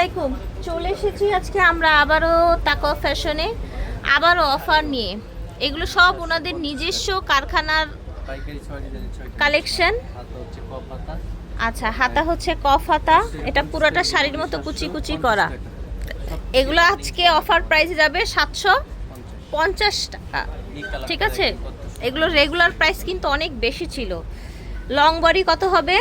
আলাইকুম। চলে এসেছি আজকে আমরা আবারও তাকওয়া ফ্যাশনে আবারও অফার নিয়ে। এগুলো সব ওনাদের নিজস্ব কারখানার কালেকশন। আচ্ছা হাতা হচ্ছে কফ হাতা এটা পুরোটা শাড়ির মতো কুচি কুচি করা। এগুলো আজকে অফার প্রাইস যাবে সাতশো পঞ্চাশ টাকা। ঠিক আছে? এগুলো রেগুলার প্রাইস কিন্তু অনেক বেশি ছিল। লং বডি কত হবে?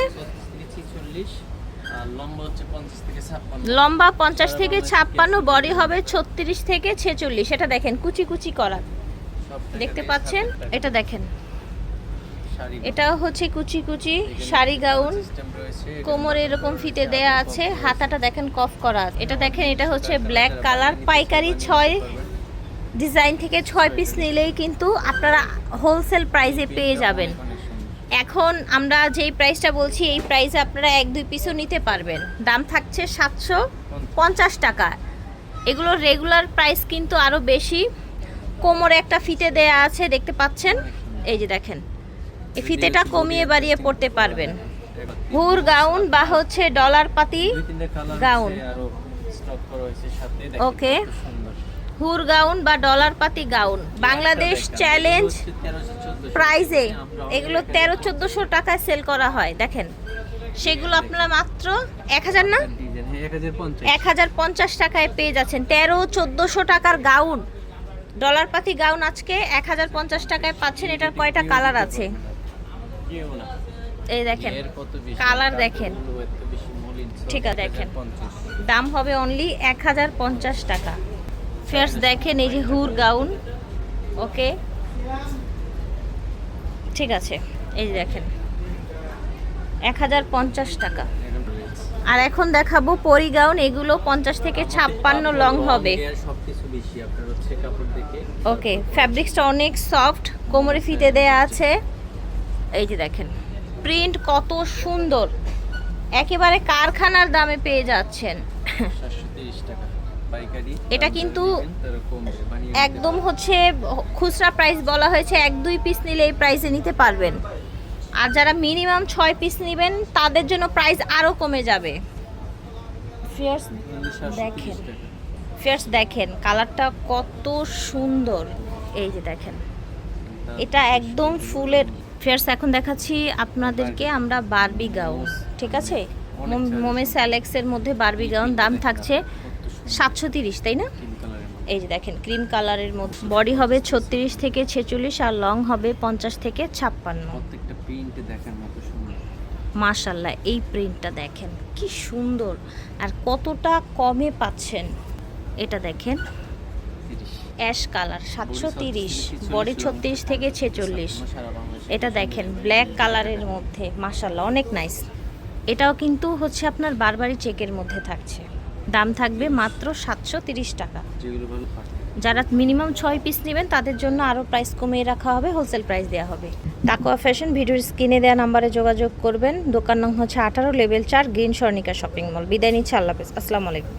লম্বা পঞ্চাশ থেকে ছাপ্পান্ন। বডি হবে ছত্রিশ থেকে ছেচল্লিশ। এটা দেখেন কুচি কুচি করা। দেখতে পাচ্ছেন? এটা দেখেন। এটাও হচ্ছে কুচি কুচি শাড়ি গাউন। কোমরে এরকম ফিতে দেয়া আছে হাতাটা দেখেন কফ করা। এটা দেখেন এটা হচ্ছে ব্ল্যাক কালার পাইকারি ছয় ডিজাইন থেকে ছয় পিস নিলেই কিন্তু আপনারা হোলসেল প্রাইসে পেয়ে যাবেন। এখন আমরা যেই প্রাইসটা বলছি এই প্রাইসে আপনারা এক দুই পিসও নিতে পারবেন। দাম থাকছে সাতশো পঞ্চাশ টাকা। এগুলোর রেগুলার প্রাইস কিন্তু আরও বেশি। কোমরে একটা ফিতে দেয়া আছে দেখতে পাচ্ছেন? এই যে দেখেন। এই ফিতেটা কমিয়ে বাড়িয়ে পড়তে পারবেন। হুর গাউন বা হচ্ছে ডলার পাতি গাউন। ওকে। হুর গাউন বা ডলার পাতি গাউন। বাংলাদেশ চ্যালেঞ্জ প্রাইজে এগুলো তেরো চোদ্দোশো টাকায় সেল করা হয় দেখেন। সেগুলো আপনারা মাত্র এক হাজার না? এক হাজার পঞ্চাশ। এক হাজার পঞ্চাশ টাকায় পেয়ে যাচ্ছেন। তেরো চোদ্দোশো টাকার গাউন ডলার পাতি গাউন আজকে এক হাজার পঞ্চাশ টাকায় পাচ্ছেন। এটার কয়টা কালার আছে? এই দেখেন কালার দেখেন। ঠিক আছে, দেখেন। দাম হবে অনলি এক হাজার পঞ্চাশ টাকা। ফেয়ার্স দেখেন এই যে হুর গাউন ওকে? ঠিক আছে এই যে দেখেন। এক হাজার পঞ্চাশ টাকা। আর এখন দেখাবো পরি গাউন এগুলো পঞ্চাশ থেকে ছাপ্পান্ন লং হবে। ওকে ফ্যাব্রিক্সটা অনেক সফট কোমরে ফিতে দেয়া আছে। এই যে দেখেন প্রিন্ট কত সুন্দর। একেবারে কারখানার দামে পেয়ে যাচ্ছেন। টাকা। এটা কিন্তু দিতে একদম হচ্ছে খুচরা প্রাইস বলা হয়েছে এক দুই পিস নিলে এই প্রাইসে নিতে পারবেন। আর যারা মিনিমাম ছয় পিস নেবেন তাদের জন্য প্রাইস আরও কমে যাবে। ফিয়ার্স দেখেন। ফিয়ার্স দেখেন কালারটা কত সুন্দর। এই যে দেখেন এটা একদম ফুলের ফেয়ার্স এখন দেখাচ্ছি আপনাদেরকে আমরা বারবি গাউন ঠিক আছে? মোমে স্যালেক্সের মধ্যে বারবি গাউন দাম থাকছে। সাতশো তিরিশ তাই না। এই যে দেখেন ক্রিম কালারের মধ্যে বডি হবে ছত্রিশ থেকে ছেচল্লিশ আর লং হবে পঞ্চাশ থেকে ছাপ্পান্ন। প্রত্যেকটা প্রিন্ট দেখার মতো সুন্দর। মাশাল্লাহ এই প্রিন্টটা দেখেন কি সুন্দর। আর কতটা কমে পাচ্ছেন এটা দেখেন। অ্যাশ কালার সাতশো তিরিশ বডি ছত্রিশ থেকে ছেচল্লিশ। এটা দেখেন ব্ল্যাক কালারের মধ্যে মাশাল্লাহ অনেক নাইস এটাও কিন্তু হচ্ছে আপনার বারবারই চেকের মধ্যে থাকছে। দাম থাকবে মাত্র সাতশো তিরিশ টাকা। যারা মিনিমাম ছয় পিস নেবেন তাদের জন্য আরও প্রাইস কমিয়ে রাখা হবে হোলসেল প্রাইস দেওয়া হবে। তাকোয়া ফ্যাশন ভিডিওর স্ক্রিনে দেওয়া নাম্বারে যোগাযোগ করবেন। দোকান নাম হচ্ছে আঠারো লেভেল চার গ্রিন স্বর্ণিকা শপিং মল। বিদায় নিচ্ছে আল্লাহ হাফেজ। আসসালামু আলাইকুম।